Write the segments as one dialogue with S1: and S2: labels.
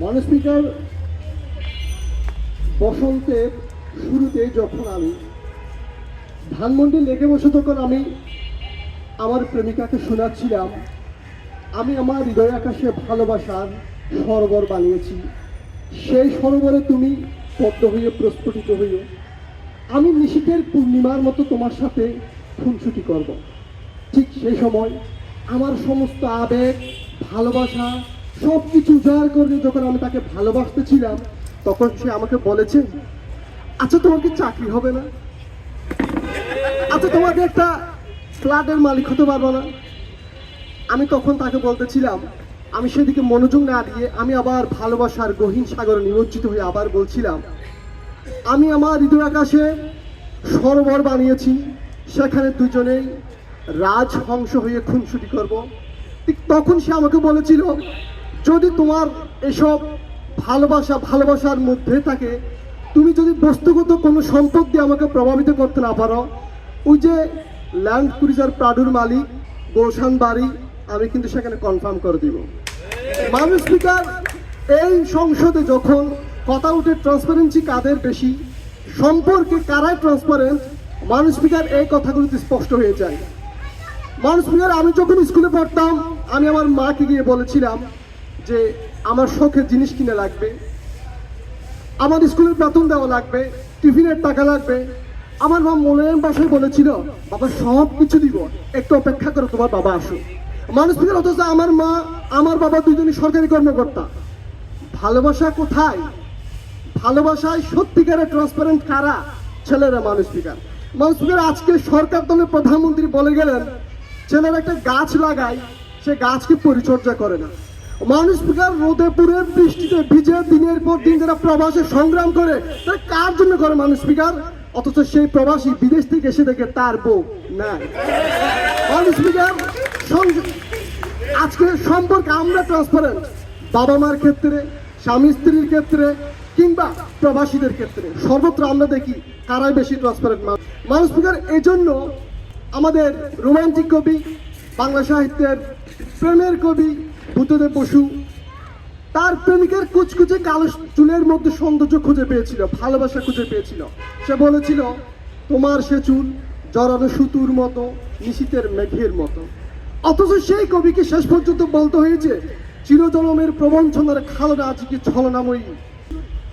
S1: মাননীয় স্পিকার বসন্তের শুরুতে যখন আমি ধানমন্ডি লেগে বসে তখন আমি আমার প্রেমিকাকে শোনাচ্ছিলাম, আমি আমার হৃদয় আকাশে ভালোবাসার সরোবর বানিয়েছি। সেই সরোবরে তুমি পদ্ম হয়ে, প্রস্ফুটিত হইও আমি নিশীথের পূর্ণিমার মতো তোমার সাথে খুনসুটি করব। ঠিক সেই সময় আমার সমস্ত আবেগ, ভালোবাসা সব কিছু উজাড় করে যখন আমি তাকে ভালোবাসতেছিলাম, তখন সে আমাকে বলেছে আচ্ছা তোমার কি চাকরি হবে না? আচ্ছা তোমাকে একটা ফ্ল্যাটের মালিক হতে পারব না? আমি তখন তাকে বলতেছিলাম, আমি সেদিকে মনোযোগ না দিয়ে আমি আবার ভালোবাসার গহীন সাগরে নিমজ্জিত হয়ে আবার বলছিলাম, আমি আমার হৃদয় আকাশে সরোবর বানিয়েছি, সেখানে দুজনেই রাজহংস হয়ে খুনসুটি করব। ঠিক তখন সে আমাকে বলেছিল যদি তোমার এসব ভালোবাসা ভালোবাসার মধ্যে থাকে, তুমি যদি বস্তুগত কোনো সম্পদ দিয়ে আমাকে প্রভাবিত করতে না পারো, ওই যে ল্যান্ড ক্রুজার প্রাডুর মালিক, গোলশান বাড়ি, আমি কিন্তু সেখানে কনফার্ম করে দিব। মানুষ স্পিকার এই সংসদে যখন কথা উঠে ট্রান্সপারেন্সি কাদের বেশি, সম্পর্কে কারাই ট্রান্সপারেন্ট মানুষ স্পিকার এই কথাগুলোতে স্পষ্ট হয়ে যায়। মানুষ স্পিকার আমি যখন স্কুলে পড়তাম, আমি আমার মাকে গিয়ে বলেছিলাম যে আমার শখের জিনিস কিনে লাগবে, আমার স্কুলের বেতন দেওয়া লাগবে, টিফিনের টাকা লাগবে। আমার মা মোলায়েম বাসায় বলেছিল, বাবা, সব কিছু দিব, একটু অপেক্ষা করো, তোমার বাবা আসো মানুষ থেকে অথচ আমার মা, আমার বাবা দুজনই সরকারি কর্মকর্তা। ভালোবাসা কোথায়? ভালোবাসায় সত্যিকারের ট্রান্সপারেন্ট কারা? ছেলেরা মানুষ স্পিকার মানুষ স্পিকার আজকে সরকার দলের প্রধানমন্ত্রী বলে গেলেন, ছেলেরা একটা গাছ লাগায়, সে গাছকে পরিচর্যা করে না। মানুষ রোদে পুরে বৃষ্টিতে ভিজে দিনের পর দিন যারা প্রবাসে সংগ্রাম করে, তারা কার জন্য করে মানুষ স্পিকার অথচ সেই প্রবাসী বিদেশ থেকে এসে দেখে তার বউ না মানুষ স্পিকার আজকে সম্পর্ক আমরা ট্রান্সপারেন্ট বাবা মার ক্ষেত্রে, স্বামী স্ত্রীর ক্ষেত্রে, কিংবা প্রবাসীদের ক্ষেত্রে। সর্বত্র আমরা দেখি কারাই বেশি ট্রান্সপারেন্ট মানুষ। মানুষ স্পিকার এই জন্য আমাদের রোমান্টিক কবি, বাংলা সাহিত্যের প্রেমের কবি বুদ্ধদেব বসু, তার প্রেমিকের কুচকুচে কালো চুলের মধ্যে সৌন্দর্য খুঁজে পেয়েছিল, ভালোবাসা খুঁজে পেয়েছিল। সে বলেছিল, তোমার সে চুল জড়ানো সুতুর মতো নিশীতের মেঘের মতো। অথচ সেই কবিকে শেষ পর্যন্ত বলতে হয়েছে, চিরজনমের প্রবঞ্চনার খালনা আজকে ছলনাময়ী।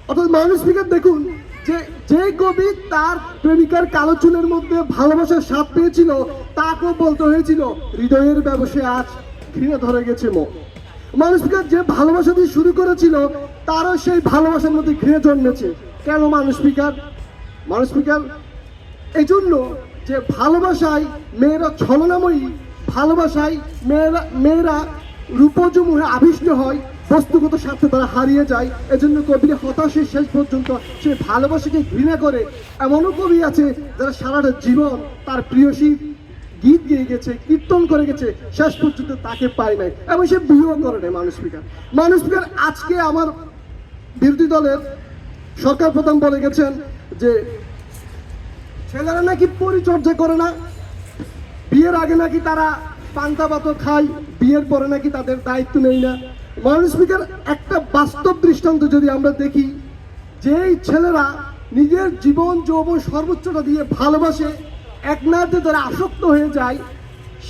S1: অর্থাৎ মানুষ ফিগার দেখুন যে যে কবি তার প্রেমিকার কালো চুলের মধ্যে ভালোবাসার স্বাদ পেয়েছিল, তাকেও বলতে হয়েছিল, হৃদয়ের ব্যবসায় আজ ঘৃণা ধরে গেছে মো। মানুষ ফিগার যে ভালোবাসা দিয়ে শুরু করেছিল, তারও সেই ভালোবাসার মধ্যে ঘৃণা জন্মেছে। কেন মানুষ ফিগার মানুষ ফিগার এই জন্য যে ভালোবাসায় মেয়েরা ছলনাময়ী, ভালোবাসায় মেয়েরা মেয়েরা রূপজমুহে আবিষ্ট হয়, বস্তুগত স্বার্থে তারা হারিয়ে যায়। এজন্য কবির হতাশের শেষ পর্যন্ত সে ভালোবাসাকে ঘৃণা করে। এমনও কবি আছে যারা সারাটা জীবন তার প্রিয়সী গীত গেয়ে গেছে, কীর্তন করে গেছে, শেষ পর্যন্ত তাকে পায় নাই। এবং সে বিয়েও করে নেয় মানুষ স্পিকার মানুষ স্পিকার আজকে আমার বিরোধী দলের সরকার প্রধান বলে গেছেন যে, ছেলেরা নাকি পরিচর্যা করে না। বিয়ের আগে নাকি তারা পান্তা ভাত খায়, বিয়ের পরে নাকি তাদের দায়িত্ব নেই না। মানুষ স্পিকার একটা বাস্তব দৃষ্টান্ত যদি আমরা দেখি, যেই ছেলেরা নিজের জীবন, যৌবন সর্বোচ্চটা দিয়ে ভালোবাসে এক নাতে তারা আসক্ত হয়ে যায়,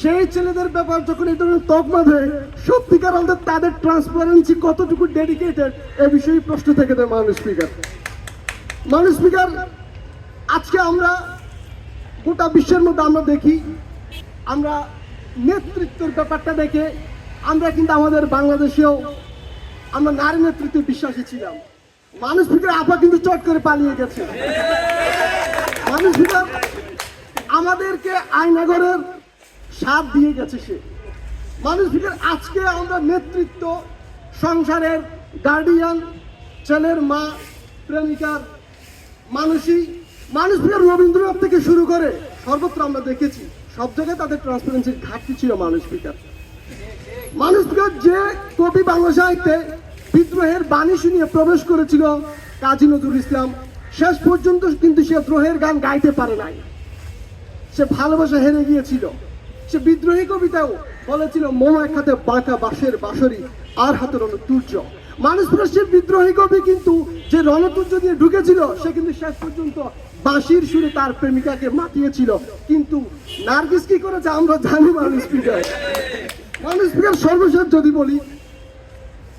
S1: সেই ছেলেদের ব্যাপার যখন এই ধরনের তকমা দেয়, সত্যিকার আমাদের তাদের ট্রান্সপারেন্সি কতটুকু ডেডিকেটেড এ বিষয়ে প্রশ্ন থেকে দেয় মানুষ স্পিকার মানুষ স্পিকার আজকে আমরা গোটা বিশ্বের মধ্যে আমরা দেখি, আমরা নেতৃত্বের ব্যাপারটা দেখে আমরা কিন্তু আমাদের বাংলাদেশেও আমরা নারী নেতৃত্বে বিশ্বাসী ছিলাম। মানুষ ভিতরে আপা কিন্তু চট করে পালিয়ে গেছে। মানুষ ভিতর আমাদেরকে আয়নাগরের সাথ দিয়ে গেছে সে। মানুষ আজকে আমরা নেতৃত্ব, সংসারের গার্ডিয়ান ছেলের মা, প্রেমিকার মানুষই। মানুষ ফিরে রবীন্দ্রনাথ থেকে শুরু করে সর্বত্র আমরা দেখেছি, সব জায়গায় তাদের ট্রান্সপারেন্সির ঘাটতি ছিল মানুষ ফিকার মানুষ ফিকার যে কবি বাংলা সাহিত্যে বিদ্রোহের বাণী শুনিয়ে প্রবেশ করেছিল, কাজী নজরুল ইসলাম, শেষ পর্যন্ত কিন্তু সে দ্রোহের গান গাইতে পারে নাই। সে ভালোবাসা হেরে গিয়েছিল। সে বিদ্রোহী কবিতাও বলেছিল মোম এক হাতে বাঁকা বাঁশের বাঁশরি, আর হাতের হলো তুর্য মানুষ প্রশ্নের বিদ্রোহী কবি কিন্তু যে রণতুর্য দিয়ে ঢুকেছিল, সে কিন্তু শেষ পর্যন্ত বাঁশির সুরে তার প্রেমিকাকে মাতিয়েছিল। কিন্তু নার্গিস কি করেছে? আমরা জানি মানুষ স্পিকার মানুষ স্পিকার সর্বশেষ যদি বলি,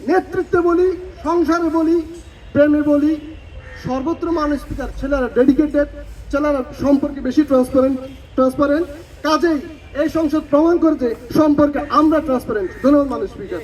S1: নেতৃত্বে বলি, সংসারে বলি, প্রেমে বলি সর্বত্র মানুষ পিতার ছেলেরা ডেডিকেটেড ছেলেরা সম্পর্কে বেশি ট্রান্সপারেন্ট ট্রান্সপারেন্ট কাজেই এই সংসদ প্রমাণ করেছে সম্পর্কে আমরা ট্রান্সপারেন্ট ধন্যবাদ মানুষ স্পিকার